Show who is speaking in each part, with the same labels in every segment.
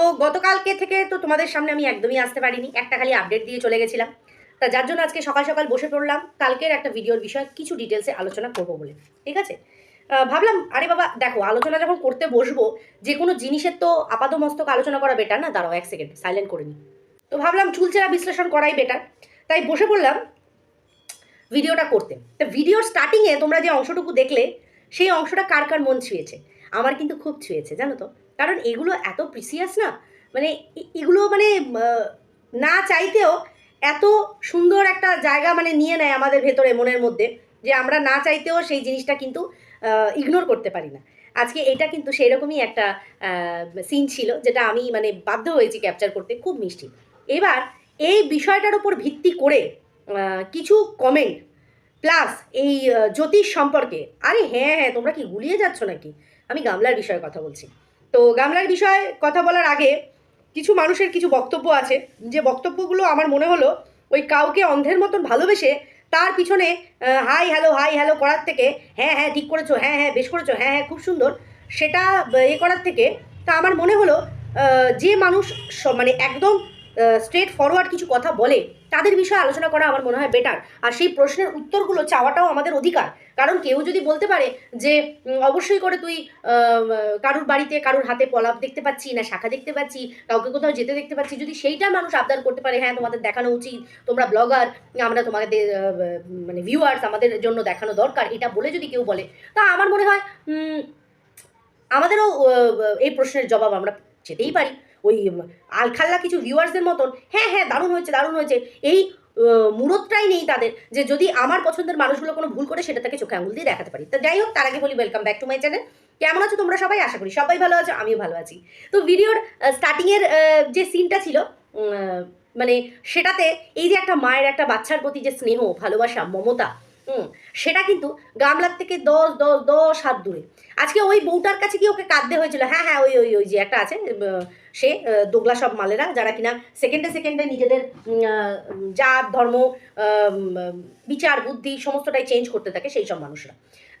Speaker 1: তো গতকালকে থেকে তো তোমাদের সামনে আমি একদমই আসতে পারিনি। একটা খালি আপডেট দিয়ে চলে গেছিলাম। তা যার জন্য আজকে সকাল সকাল বসে পড়লাম। কালকের একটা ভিডিওর বিষয়ে, কিছু ডিটেলসে আলোচনা করব বলে। ঠিক আছে? ভাবলাম, আরে বাবা, দেখো, আলোচনা যখন করতে বসবো, যে কোনো জিনিসের তো আপাতমস্তক আলোচনা করা বেটার না? দাঁড়াও এক সেকেন্ড সাইলেন্ট করে নি। তো ভাবলাম চুলচেরা বিশ্লেষণ করাই বেটার তাই বসে পড়লাম ভিডিওটা করতে। তা ভিডিওর স্টার্টিংয়ে তোমরা যে অংশটুকু দেখলে, সেই অংশটা কার কার মন ছুঁয়েছে? আমার কিন্তু খুব ছুঁয়েছে, জানো তো। কারণ এগুলো এত প্রিসিয়াস না মানে এগুলো মানে না চাইতেও এত সুন্দর একটা জায়গা মানে নিয়ে নেয় আমাদের ভেতরে মনের মধ্যে, যে আমরা না চাইতেও সেই জিনিসটা কিন্তু ইগনোর করতে পারি না। আজকে এটা কিন্তু সেই রকমই একটা সিন ছিল, যেটা আমি মানে বাধ্য হয়েছি ক্যাপচার করতে, খুব মিষ্টি। এবার এই বিষয়টার উপর ভিত্তি করে কিছু কমেন্ট প্লাস এই জ্যোতিষ সম্পর্কে, আরে হ্যাঁ হ্যাঁ তোমরা কি গুলিয়ে যাচ্ছ নাকি? আমি গামলার বিষয়ে কথা বলছি। তো গামলার বিষয়ে কথা বলার আগে কিছু মানুষের কিছু বক্তব্য আছে। যে বক্তব্যগুলো আমার মনে হলো ওই কাউকে অন্ধের মতন ভালোবেসে তার পিছনে হাই হ্যালো হাই হ্যালো করার থেকে হ্যাঁ হ্যাঁ ঠিক করেছ হ্যাঁ হ্যাঁ বেশ করেছ হ্যাঁ হ্যাঁ খুব সুন্দর, সেটা এ করার থেকে তা আমার মনে হলো যে মানুষ মানে একদম স্ট্রেট ফরওয়ার্ড কিছু কথা বলে তাদের বিষয়ে আলোচনা করা আমার মনে হয় বেটার আর সেই প্রশ্নের উত্তরগুলো চাওয়াটাও আমাদের অধিকার। কারণ কেউ যদি বলতে পারে যে অবশ্যই করে তুই কারুর বাড়িতে, কারুর হাতে পলাপ দেখতে পাচ্ছি না, শাখা দেখতে পাচ্ছি, কাউকে কোথাও যেতে দেখতে পাচ্ছি, যদি সেইটা মানুষ আবদার করতে পারে হ্যাঁ তোমাদের দেখানো উচিত, তোমরা ব্লগার আমরা তোমাদের মানে ভিউয়ার্স আমাদের জন্য দেখানো দরকার, এটা বলে যদি কেউ বলে, তা আমার মনে হয় আমাদেরও এই প্রশ্নের জবাব আমরা যেতেই পারি। ওই আলখাল্লা কিছু ভিউয়ার্সদের মতন হ্যাঁ হ্যাঁ দারুণ হয়েছে দারুণ হয়েছে। এই মুরতটাই নেই তাদের যে যদি আমার পছন্দের মানুষগুলো কোনো ভুল করে সেটা তাকে চোখে আঙুল দিয়ে দেখাতে পারি। তো যাই হোক, তার আগে বলি welcome back to my channel কেমন আছো তোমরা সবাই? আশা করি সবাই ভালো আছো, আমিও ভালো আছি। তো ভিডিওর স্টার্টিংয়ের যে সিনটা ছিল মানে সেটাতে এই যে একটা মায়ের, একটা বাচ্চার প্রতি যে স্নেহ, ভালোবাসা, মমতা হুম, সেটা কিন্তু গামলার থেকে দশ দশ দশ হাত দূরে। আজকে ওই বউটার কাছে কি ওকে কাঁদতে হয়েছিল। হ্যাঁ হ্যাঁ ওই ওই ওই যে একটা আছে সে দোগলা সব মালেরা, যারা কিনা সেকেন্ডে সেকেন্ডে নিজেদের জাত, ধর্ম বিচার, বুদ্ধি, সমস্তটাই চেঞ্জ করতে থাকে সেই সব মানুষরা।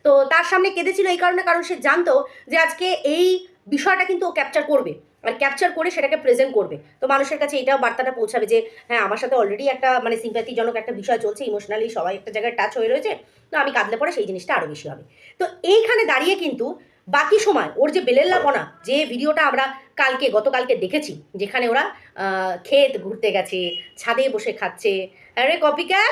Speaker 1: তো তার সামনে কেঁদেছিল এই কারণে, কারণ সে জানতো যে আজকে এই বিষয়টা কিন্তু ও ক্যাপচার করবে। ক্যাপচার করে সেটাকে প্রেজেন্ট করবে। তো মানুষের কাছে এটাও বার্তাটা পৌঁছাবে যে হ্যাঁ আমার সাথে অলরেডি একটা মানে সিম্প্যাথিজনক একটা বিষয় চলছে ইমোশনালি সবাই একটা জায়গায় টাচ হয়ে রয়েছে, তো আমি কাঁদলে পরে সেই জিনিসটা আরও বেশি হবে। তো এইখানে দাঁড়িয়ে কিন্তু বাকি সময় ওর যে বেলের বেলেল্লাপনা যে ভিডিওটা আমরা কালকে, গতকালকে দেখেছি, যেখানে ওরা ক্ষেত ঘুরতে গেছে, ছাদে বসে খাচ্ছে। আরে কপিকা,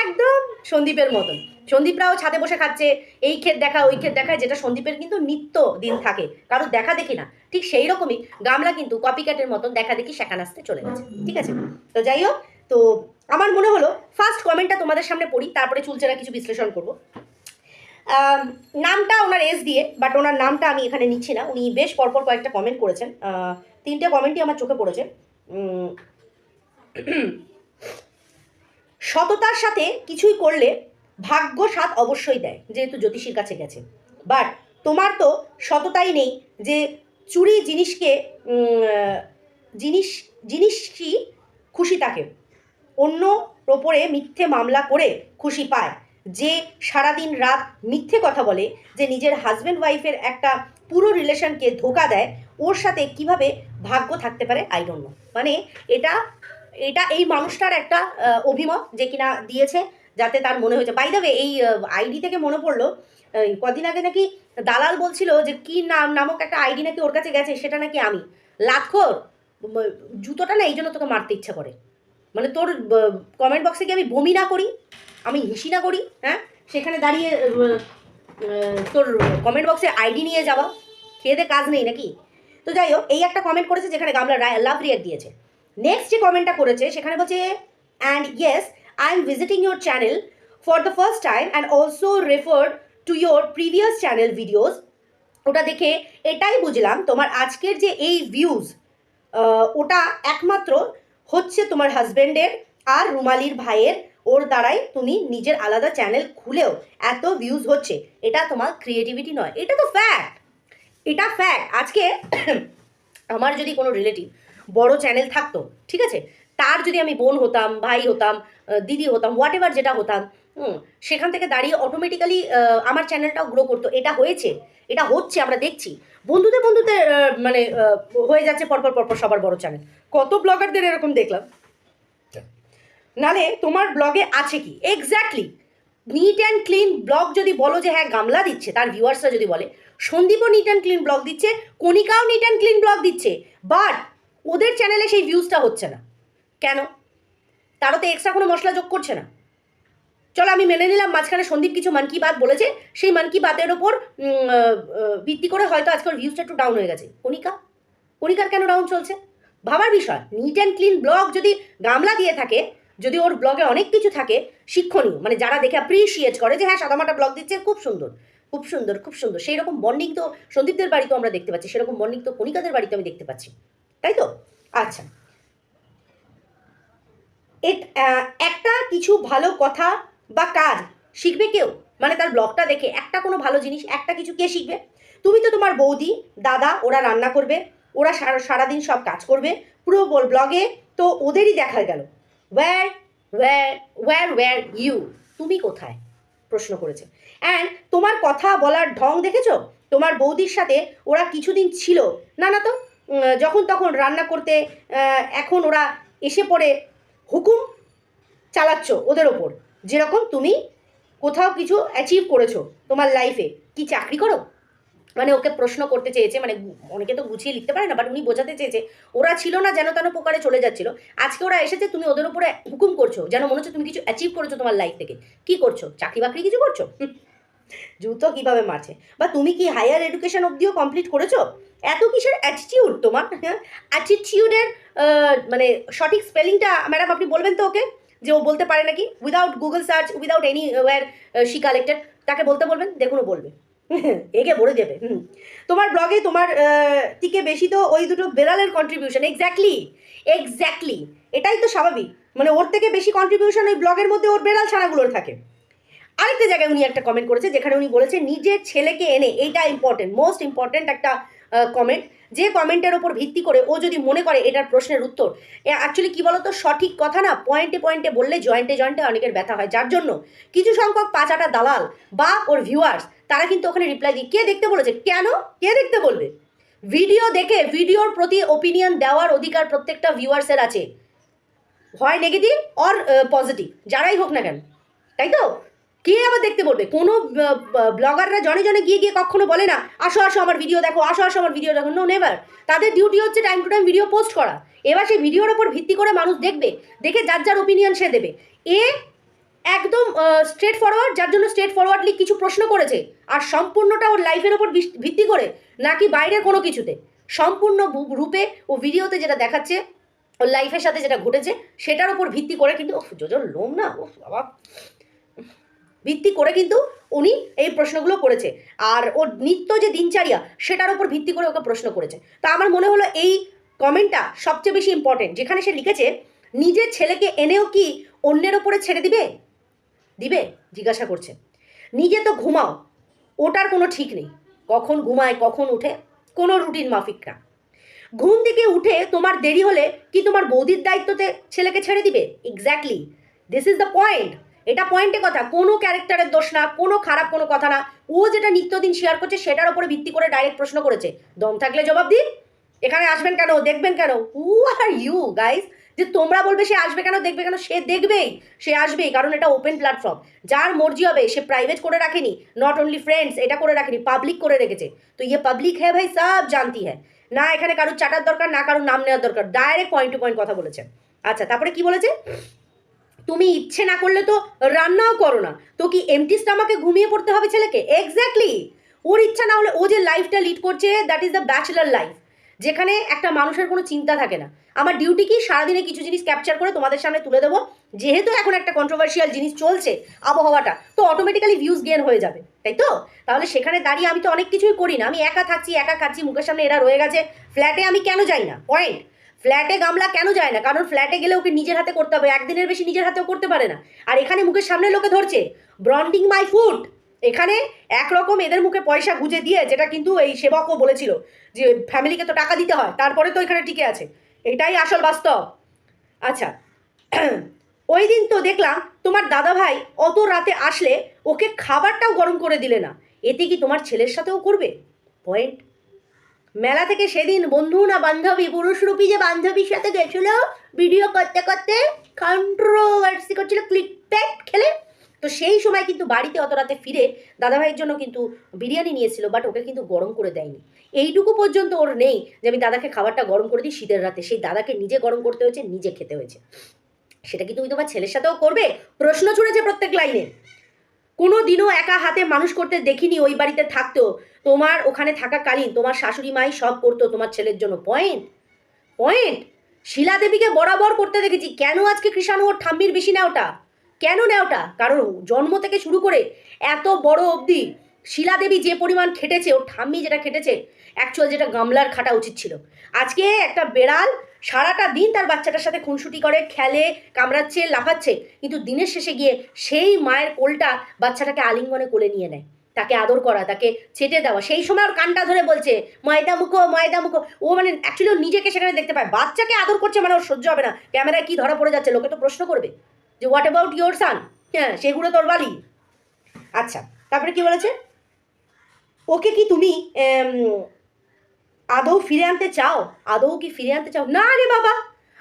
Speaker 1: একদম সন্দীপের মতন। সন্দীপরাও ছাদে বসে খাচ্ছে, এই ক্ষেত দেখা, ওই ক্ষেত দেখা, যেটা সন্দীপের কিন্তু নিত্য দিন থাকে। কারোর দেখা দেখি না। ঠিক সেই রকমই গামলা কিন্তু কপিক্যাটের মতন দেখা দেখি শেখা নাচতে চলে গেছে। ঠিক আছে? তো যাই হোক, তো আমার মনে হলো ফার্স্ট কমেন্টটা তোমাদের সামনে পড়ি, তারপরে চুলচেরা কিছু বিশ্লেষণ করব। নামটা ওনার এস দিয়ে বাট ওনার নামটা আমি এখানে নিচ্ছি না। উনি বেশ পরপর কয়েকটা কমেন্ট করেছেন। তিনটে কমেন্টই আমার চোখে পড়েছে। সততার সাথে কিছুই করলে ভাগ্য সাথ অবশ্যই দেয় যেহেতু জ্যোতিষীর কাছে গেছে। বাট তোমার তো সততাই নেই যে চুরি জিনিসকে আহ, জিনিস জিনিসই খুশি থাকে। অন্য ওপরে মিথ্যে মামলা করে খুশি পায়। যে সারাদিন রাত মিথ্যে কথা বলে যে নিজের হাজব্যান্ড ওয়াইফের একটা পুরো রিলেশনকে ধোকা দেয় ওর সাথে কীভাবে ভাগ্য থাকতে পারে? আই ডোন্ট নো মানে এটা এটা এই মানুষটার একটা অভিমত যে কিনা দিয়েছে। যাতে তার মনে হয়েছে। বাই দেবে এই আইডি থেকে মনে পড়ল কদিন আগে নাকি দালাল বলছিল যে কি নাম, নামক একটা আইডি নাকি ওর কাছে গেছে, সেটা নাকি আমি। লাখর জুতোটা না, এই জন্য তোকে মারতে ইচ্ছা করে। মানে তোর কমেন্ট বক্সে কি আমি বমি না করি, আমি হিসি না করি হ্যাঁ? সেখানে দাঁড়িয়ে তোর কমেন্ট বক্সে আইডি নিয়ে যাওয়া। খেয়ে কাজ নেই নাকি? তো যাই হোক, এই একটা কমেন্ট করেছে যেখানে গামলা লাভ রিয়াক্ট দিয়েছে। নেক্সট যে কমেন্টটা করেছে, সেখানে বলছে and yes I am visiting your channel for the first time and also referred to your previous channel videos ওটা দেখে এটাই বুঝলাম, তোমার আজকের যে এই ভিউজ ওটা একমাত্র হচ্ছে তোমার হাজব্যান্ডের আর রুমালির ভাইয়ের, ওর দ্বারাই তুমি নিজের আলাদা চ্যানেল খুলেও এত ভিউজ হচ্ছে। এটা তোমার ক্রিয়েটিভিটি নয়, এটা তো ফ্যাক্ট এটা ফ্যাক্ট আজকে আমার যদি কোনো রিলেটিভ বড় চ্যানেল থাকতো, ঠিক আছে? তার যদি আমি বোন হতাম ভাই হতাম দিদি হতাম হোয়াট এভার যেটা হতাম হুম সেখান থেকে দাঁড়িয়ে অটোমেটিক্যালি আমার চ্যানেলটাও গ্রো করতো। এটা হয়েছে এটা হচ্ছে আমরা দেখছি। বন্ধুদের বন্ধুদের মানে হয়ে যাচ্ছে পরপর পরপর সবার বড় চ্যানেল কত ব্লগারদের এরকম দেখলাম। নালে তোমার ব্লগে আছে কি? Exactly neat and clean blog যদি বলো যে হ্যাঁ গামলা দিচ্ছে তার ভিউয়ার্সরা যদি বলে সন্দীপও নিট অ্যান্ড ক্লিন ব্লগ দিচ্ছে কণিকাও নিট অ্যান্ড ক্লিন ব্লগ দিচ্ছে বাট ওদের চ্যানেলে সেই ভিউজটা হচ্ছে না। কেন? তারও তো এক্সট্রা কোনো মশলা যোগ করছে না। চলো আমি মেনে নিলাম, মাঝখানে সন্দীপ কিছু মান কি বাত বলেছে, সেই মান কি বাতের ওপর ভিত্তি করে হয়তো আজকাল ভিউজটা একটু ডাউন হয়ে গেছে। কণিকা? কণিকার কেন ডাউন চলছে? ভাবার বিষয় নিট অ্যান্ড ক্লিন ব্লগ যদি গামলা দিয়ে থাকে, যদি ওর ব্লগে অনেক কিছু থাকে, শিক্ষণীয় মানে যারা দেখে অ্যাপ্রিসিয়েট করে যে হ্যাঁ সাদামাটা ব্লগ দিচ্ছে, খুব সুন্দর খুব সুন্দর খুব সুন্দর। সেই রকম বন্ডিং তো সন্দীপদের বাড়িতেও আমরা দেখতে পাচ্ছি, সেরকম বন্ডিং তো কণিকাদের বাড়িতে আমি দেখতে পাচ্ছি। তাই তো? আচ্ছা। একটা কিছু ভালো কথা বা কাজ শিখবে কেউ? মানে তার ব্লগটা দেখে একটা কোনো ভালো জিনিস, একটা কিছু কে শিখবে? তুমি তো তোমার বৌদি, দাদা, ওরা রান্না করবে, ওরা সারা, সারাদিন সব কাজ করবে, পুরো ব্লগে তো ওদেরই দেখা গেল। Where where where where you তুমি কোথায়? প্রশ্ন করেছে। অ্যান্ড তোমার কথা বলার ঢং দেখেছ? তোমার বৌদির সাথে ওরা কিছুদিন ছিল। না না তো যখন তখন রান্না করতে এখন ওরা এসে পড়ে হুকুম চালাচ্ছ ওদের ওপর। যেরকম তুমি কোথাও কিছু অ্যাচিভ করেছ তোমার লাইফে কি চাকরি করো? মানে ওকে প্রশ্ন করতে চেয়েছে মানে অনেকে তো গুছিয়ে লিখতে পারে না বাট উনি বোঝাতে চেয়েছে, ওরা ছিল না যেন তেন প্রকারে চলে যাচ্ছিল। আজকে ওরা এসেছে, তুমি ওদের উপরে হুকুম করছ, যেন মনে হচ্ছে তুমি কিছু অ্যাচিভ করেছ তোমার লাইফ থেকে। কি করছ? চাকরি বাকরি কিছু করছ। জুতো কীভাবে মারছে? বা তুমি কি হায়ার এডুকেশন অবধিও কমপ্লিট করেছ? এত কিসের অ্যাটিটিউড তোমার অ্যাটিটিউডের মানে সঠিক স্পেলিংটা ম্যাডাম আপনি বলবেন তো ওকে? যে ও বলতে পারে নাকি? Without Google search without any war she collected তাকে বলতে বলবেন, দেখুন ও বলবে। একে ভরে দেবে তোমার ব্লগে তোমার থেকে বেশি তো ওই দুটো বেড়ালের কন্ট্রিবিউশন এক্স্যাক্টলি এক্স্যাক্টলি এটাই তো স্বাভাবিক। মানে ওর থেকে বেশি কন্ট্রিবিউশন ওই ব্লগের মধ্যে ওর বেড়াল ছানাগুলোর থাকে। আরেকটা জায়গায় উনি একটা কমেন্ট করেছে, যেখানে উনি বলেছে নিজের ছেলেকে এনে এইটা ইম্পর্টেন্ট মোস্ট ইম্পর্টেন্ট একটা কমেন্ট যে কমেন্টের ওপর ভিত্তি করে ও যদি মনে করে এটার প্রশ্নের উত্তর অ্যাকচুয়ালি কি বলতো, সঠিক কথা না পয়েন্টে পয়েন্টে বললে জয়েন্টে জয়েন্টে অনেকের ব্যথা হয়। যার জন্য কিছু সংখ্যক পাঁচাটা দালাল বা ওর ভিউয়ার্স তারা কিন্তু ওখানে রিপ্লাই দিয়ে, কে দেখতে বলেছে? কেন? কে দেখতে বলবে? ভিডিও দেখে, ভিডিওর প্রতি ওপিনিয়ন দেওয়ার অধিকার প্রত্যেকটা ভিউয়ার্সের আছে। হয় নেগেটিভ অর পজিটিভ যারাই হোক না কেন। তাই তো? কে আবার দেখতে বলবে? কোনো ব্লগাররা জনে জনে গিয়ে গিয়ে কখনো বলে না আসো আসো আমার ভিডিও দেখো আসো আসো আমার ভিডিও দেখো। নো নেভার তাদের ডিউটি হচ্ছে time to time video post করা। এবার সেই ভিডিওর ওপর ভিত্তি করে মানুষ দেখবে দেখে যার যার ওপিনিয়ন সে দেবে। এ একদম স্ট্রেট ফরওয়ার্ড যার জন্য স্ট্রেট ফরওয়ার্ডলি কিছু প্রশ্ন করেছে আর সম্পূর্ণটা ওর লাইফের ওপর ভিত্তি করে নাকি বাইরের কোনো কিছুতে। সম্পূর্ণ রূপে ও ভিডিওতে যেটা দেখাচ্ছে ওর লাইফের সাথে যেটা ঘটেছে সেটার উপর ভিত্তি করে কিন্তু ওফ, যোজোর লোম না ও বাবা। ভিত্তি করে কিন্তু উনি এই প্রশ্নগুলো করেছে। আর ওর নিত্য যে দিনচারিয়া, সেটার উপর ভিত্তি করে ওকে প্রশ্ন করেছে। তা আমার মনে হলো এই কমেন্টটা সবচেয়ে বেশি ইম্পর্টেন্ট যেখানে সে লিখেছে, নিজের ছেলেকে এনেও কি অন্যের ওপরে ছেড়ে দিবে? দিবে, জিজ্ঞাসা করছে। নিজে তো ঘুমাও, ওটার কোনো ঠিক নেই। কখন ঘুমায়, কখন উঠে, কোনো রুটিন মাফিক না। ঘুম থেকে উঠে তোমার দেরি হলে কি তোমার বৌদির দায়িত্বতে ছেলেকে ছেড়ে দিবে? Exactly this is the point এটা পয়েন্টে কথা। কোনো ক্যারেক্টারের দোষ না, কোনো খারাপ কোনো কথা না। ও যেটা নিত্যদিন শেয়ার করছে, সেটার উপরে ভিত্তি করে ডাইরেক্ট প্রশ্ন করেছে। দম থাকলে জবাব দিন। এখানে আসবেন কেন? দেখবেন কেন? হু আর ইউ গাইস যে তোমরা বলবে সে আসবে কেন, দেখবে কেন? সে দেখবেই, সে আসবেই, কারণ এটা ওপেন প্ল্যাটফর্ম যার মর্জি হবে, সে প্রাইভেট করে রাখেনি। নট অনলি ফ্রেন্ডস এটা করে রাখেনি পাবলিক করে রেখেছে। তো ইয়ে পাবলিক হ্যাঁ ভাই, সব জানতি হ্যাঁ। না এখানে কারোর চাটার দরকার, না কারোর নাম নেওয়ার দরকার। ডাইরেক্ট পয়েন্ট টু পয়েন্ট কথা বলেছে। আচ্ছা তারপরে কি বলেছে? তুমি ইচ্ছে না করলে তো রান্নাও করো না। তো কি এমটি স্টামাকে ঘুমিয়ে পড়তে হবে ছেলেকে? এক্স্যাক্টলি ওর ইচ্ছা না হলে ও যে লাইফটা লিড করছে that is the bachelor life যেখানে একটা মানুষের কোনো চিন্তা থাকে না। আমার ডিউটি কি? সারাদিনে কিছু জিনিস ক্যাপচার করে তোমাদের সামনে তুলে দেবো। যেহেতু এখন একটা কন্ট্রোভার্সিয়াল জিনিস চলছে আবহাওয়াটা, তো অটোমেটিক্যালি ভিউজ গেন হয়ে যাবে, তাই তো? তাহলে সেখানে দাঁড়িয়ে আমি তো অনেক কিছুই করি না। আমি একা থাকছি, একা খাচ্ছি, মুখের সামনে এরা রয়ে গেছে। ফ্ল্যাটে আমি কেন যাই না? পয়েন্ট ফ্ল্যাটে গামলা কেন যায় না? কারণ ফ্ল্যাটে গেলে ওকে নিজের হাতে করতে হবে। একদিনের বেশি নিজের হাতেও করতে পারে না। আর এখানে মুখের সামনে লোকে ধরছে ব্রন্ডিং মাই ফুড এখানে একরকম এদের মুখে পয়সা গুজে দিয়ে, যেটা কিন্তু এই সেবকও বলেছিল, যে ফ্যামিলিকে তো টাকা দিতে হয়, তারপরে তো এখানে টিকে আছে। এটাই আসল বাস্তব। আচ্ছা ওই দিন তো দেখলাম তোমার দাদা ভাই অত রাতে আসলে ওকে খাবারটাও গরম করে দিলে না। এতে কি তোমার ছেলের সাথেও করবে? পয়েন্ট মেলা থেকে সেদিন বন্ধু না বান্ধবী, পুরুষরূপী যে বান্ধবীর সাথে গেছিল ভিডিও করতে করতে কন্ট্রোভার্সি করছিল ক্লিক প্যাক খেলে। তো সেই সময় কিন্তু বাড়িতে অত রাতে ফিরে দাদাভাইয়ের জন্য কিন্তু বিরিয়ানি নিয়েছিল বাট ওকে কিন্তু গরম করে দেয়নি। এইটুকু পর্যন্ত ওর নেই যে আমি দাদাকে খাবারটা গরম করে দিই শীতের রাতে। সেই দাদাকে নিজে গরম করতে হয়েছে, নিজে খেতে হয়েছে। সেটা কি তুমি তোমার ছেলের সাথেও করবে? প্রশ্ন ছুড়েছে প্রত্যেক লাইনে। কোনো দিনও একা হাতে মানুষ করতে দেখিনি ওই বাড়িতে থাকতেও। তোমার ওখানে থাকাকালীন তোমার শাশুড়ি মাই সব করতো তোমার ছেলের জন্য। পয়েন্ট পয়েন্ট শিলা দেবীকে বরাবর করতে দেখেছি। কেন আজকে কৃষাণু ওর ঠাম্মির বেশি নেওটা কেন নেওটা কারণ জন্ম থেকে শুরু করে এত বড় অবধি শিলা দেবী যে পরিমাণ খেটেছে, ওর ঠাম্মি যেটা খেটেছে অ্যাকচুয়াল যেটা গামলার খাটা উচিত ছিল। আজকে একটা বেড়াল সারাটা দিন তার বাচ্চাটার সাথে খুনসুটি করে, খেলে, কামড়াচ্ছে, লাফাচ্ছে, কিন্তু দিনের শেষে গিয়ে সেই মায়ের কোলটা বাচ্চাটাকে আলিঙ্গনে কোলে নিয়ে নেয়। তাকে আদর করা, তাকে ছেটে দেওয়া। সেই সময় ওর কানটা ধরে বলছে, ময়দা মুখো ময়দা মুখো। ও মানে অ্যাকচুয়ালি ও নিজেকে সেখানে দেখতে পায়। বাচ্চাকে আদর করছে মানে ওর সহ্য হবে না। ক্যামেরায় কি ধরা পড়ে যাচ্ছে? লোকে তো প্রশ্ন করবে যে হোয়াট অ্যাবাউট ইয়োর সান হ্যাঁ সেগুলো তোর বালি। আচ্ছা তারপরে কি বলেছে? ওকে কি তুমি আদৌ ফিরে আনতে চাও? আদৌ কি ফিরে আনতে চাও? না রে বাবা!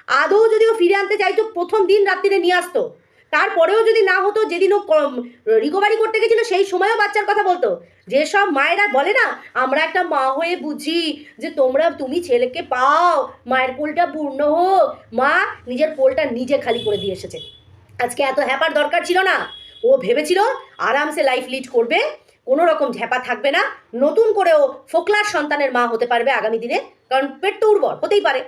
Speaker 1: আদৌ যদি ও ফিরে আনতে চাইতো, প্রথম দিন রাত্রিরে নিয়ে আসতো। তারপরেও যদি না হতো, যেদিন ও রিকভারি করতে গেছিল, সেই সময়ও বাচ্চার কথা বলতো। যেসব মায়েরা বলে না, আমরা একটা মা হয়ে বুঝি যে তোমরা, তুমি ছেলেকে পাও, মায়ের কোলটা পূর্ণ হোক। মা নিজের কোলটা নিজে খালি করে দিয়ে এসেছে। আজকে এত হ্যাপার দরকার ছিল না। ও ভেবেছিল, আরামসে লাইফ লিড করবে কোনো রকম ঝ্যাপা থাকবে না। নতুন করেও ফোকলার সন্তানের মা হতে পারবে আগামী দিনে। কারণ পেট তো উর্বর, হতেই পারে।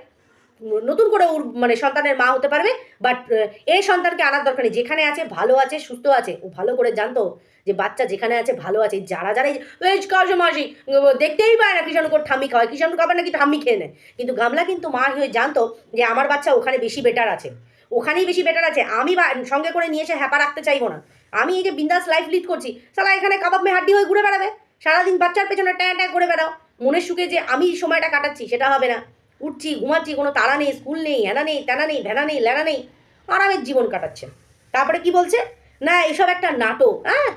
Speaker 1: নতুন করে মানে সন্তানের মা হতে পারবে বাট এই সন্তানকে আনার দরকার নেই। যেখানে আছে, ভালো আছে, সুস্থ আছে। ও ভালো করে জানতো যে বাচ্চা যেখানে আছে, ভালো আছে। যারা যারা এই- কাজে মাসি, দেখতেই পায় না কিষাণু করে ঠাম্মি খাওয়ায়। কিষাণু খাবার নাকি ঠাম্মি খেয়ে নেয়? কিন্তু গামলা কিন্তু মা হয়ে জানতো যে আমার বাচ্চা ওখানে বেশি বেটার আছে। ওখানেই বেশি বেটার আছে। আমি সঙ্গে করে নিয়ে এসে হ্যাপা রাখতে চাইব না। আমি এই যে বিন্দাস লাইফ লিড করছি সালা এখানে কাবাব মে হাড্ডি হয়ে ঘুরে বেড়াবে? সারাদিন বাচ্চার পেছনে ট্যাঁ ট্যাঁ করে বেড়াও। মনের সুখে যে আমি এই সময়টা কাটাচ্ছি, সেটা হবে না। উঠছি, ঘুমাচ্ছি, কোনো তাড়া নেই স্কুল নেই হ্যানা নেই, তেনা নেই ভ্যানা নেই ল্যানা নেই। আরামের জীবন কাটাচ্ছে। তারপরে কি বলছে? না, এসব একটা নাটক হ্যাঁ?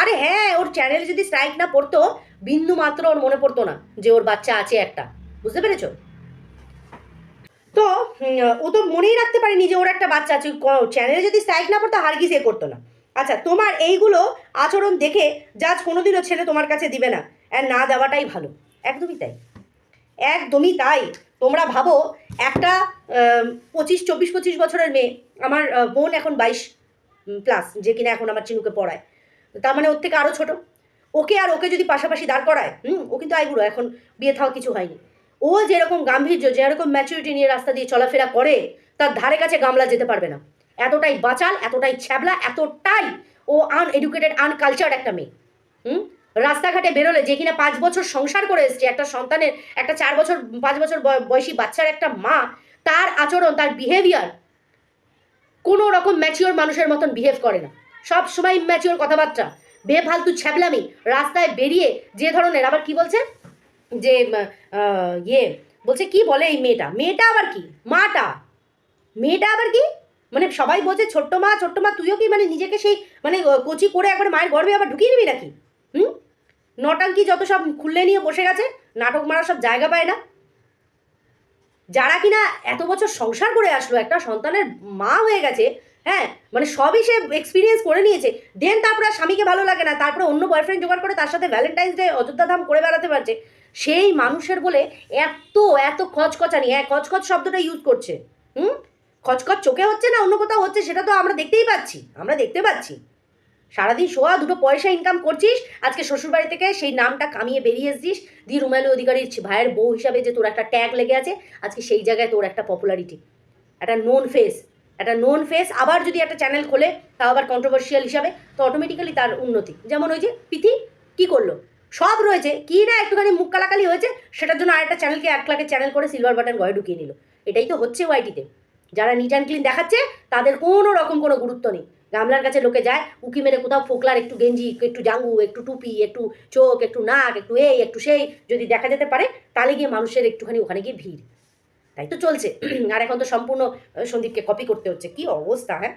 Speaker 1: আরে হ্যাঁ ওর চ্যানেলে যদি স্ট্রাইক না পড়তো, বিন্দু মাত্র ওর মনে পড়তো না যে ওর বাচ্চা আছে একটা। বুঝতে পেরেছ? তো ও তো মনেই রাখতে পারেনি যে ওর একটা বাচ্চা আছে। চ্যানেলে যদি স্ট্রাইক না পড়তো হারগিজ এ করতো না। আচ্ছা তোমার এইগুলো আচরণ দেখে জাজ কোনোদিনও ছেলে তোমার কাছে দিবে না। আর না দেওয়াটাই ভালো। একদমই তাই। একদমই তাই। তোমরা ভাবো, একটা পঁচিশ, চব্বিশ, পঁচিশ বছরের মেয়ে, আমার বোন এখন বাইশ প্লাস যে কিনা এখন আমার চিনুকে পড়ায়। তার মানে ওর থেকে আরও ছোট। ওকে আর ওকে যদি পাশাপাশি দাঁড় করায়, হুম, ও কিন্তু আইবুড়ো, এখন বিয়ে থাওয়া কিছু হয়নি। ও যেরকম গাম্ভীর্য, যেরকম ম্যাচুরিটি নিয়ে রাস্তা দিয়ে চলাফেরা করে, তার ধারে কাছে গামলা যেতে পারবে না। এতটাই বাচাল, এতটাই ছ্যাবলা, এতটাই ও আনএডুকেটেড আনকালচার্ড একটা মেয়ে। হুম? রাস্তাঘাটে বেরোলে যে কিনা পাঁচ বছর সংসার করে এসছে, একটা সন্তানের একটা চার বছর, পাঁচ বছর বয়- বয়সী বাচ্চার একটা মা, তার আচরণ, তার বিহেভিয়ার কোনো রকম ম্যাচিওর মানুষের মতন বিহেভ করে না। সব সময় ম্যাচিওর কথাবার্তা। বেফালতু ছ্যাবলামি, রাস্তায় বেরিয়ে যে ধরনের আবার কি বলছে? যে ইয়ে বলছে কি বলে এই মেয়েটা? মেয়েটা আবার কি? মাটা? মেয়েটা আবার কি? মানে সবাই বলছে, ছোট্ট মা ছোট্ট মা, তুইও কি মানে নিজেকে সেই মানে কচি করে একবার মায়ের গর্ভে আবার ঢুকিয়ে নিবি নাকি? হুম? নটাঙ্কি যত সব খুললে নিয়ে বসে গেছে, নাটক মারার সব জায়গা পায় না। যারা কিনা এত বছর সংসার করে আসলো, একটা সন্তানের মা হয়ে গেছে হ্যাঁ মানে সবই সে এক্সপিরিয়েন্স করে নিয়েছে। দেন তারপরে স্বামীকে ভালো লাগে না, তারপরে অন্য বয়ফ্রেন্ড জোগাড় করে তার সাথে ভ্যালেন্টাইন্স ডে অযোধ্যা ধাম করে বেড়াতে পারছে। সেই মানুষের বলে এত এত খচখচানি হ্যাঁ খচখচ শব্দটা ইউজ করছে। হুম? খচখচ চোখে হচ্ছে না, অন্য কোথাও হচ্ছে, সেটা তো আমরা দেখতেই পাচ্ছি, আমরা দেখতে পাচ্ছি। সারাদিন শোয়া, দুটো পয়সা ইনকাম করছিস, আজকে শ্বশুরবাড়ি থেকে সেই নামটা কামিয়ে বেরিয়ে এসছিস, দিয়ে রুমালু অধিকারীর ভাইয়ের বউ হিসাবে যে তোর একটা ট্যাগ লেগে আছে, আজকে সেই জায়গায় তোর একটা পপুলারিটি একটা নোন ফেস একটা নোন ফেস আবার যদি একটা চ্যানেল খোলে, তাও আবার কন্ট্রোভার্সিয়াল হিসাবে, তো অটোমেটিক্যালি তার উন্নতি। যেমন ওই যে পিথি, কি করল? সব রয়েছে, কি না একটুখানি মুখ কালাকালি হয়েছে, সেটার জন্য আরেকটা চ্যানেলকে এক লাখের চ্যানেল করে সিলভার বাটন গয়ে ঢুকিয়ে নিল। এটাই তো হচ্ছে ওয়াইটিতে যারা নিট অ্যান্ড ক্লিন দেখাচ্ছে, তাদের কোনো রকম কোনো গুরুত্ব নেই। গামলার কাছে লোকে যায়, উকি মেরে কোথাও ফোকলার একটু গেঞ্জি, একটু জাঙ্গু, একটু টুপি, একটু চোখ, একটু নাক, একটু এই, একটু সেই যদি দেখা যেতে পারে, তাহলে গিয়ে মানুষের একটুখানি ওখানে গিয়ে ভিড়। তাই তো চলছে। আর এখন তো সম্পূর্ণ সন্দীপকে কপি করতে হচ্ছে। কি অবস্থা হ্যাঁ?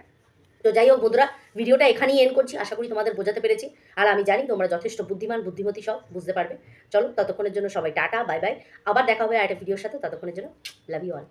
Speaker 1: তো যাই হোক বন্ধুরা, ভিডিওটা এখানেই এন্ড করছি। আশা করি তোমাদের বোঝাতে পেরেছি। আর আমি জানি তোমরা যথেষ্ট বুদ্ধিমান, বুদ্ধিমতী সব, বুঝতে পারবে। চলো, ততক্ষণের জন্য সবাই টাটা, বাই বাই। আবার দেখা হবে আর একটা ভিডিওর সাথে, ততক্ষণের জন্য লাভ ইউ অল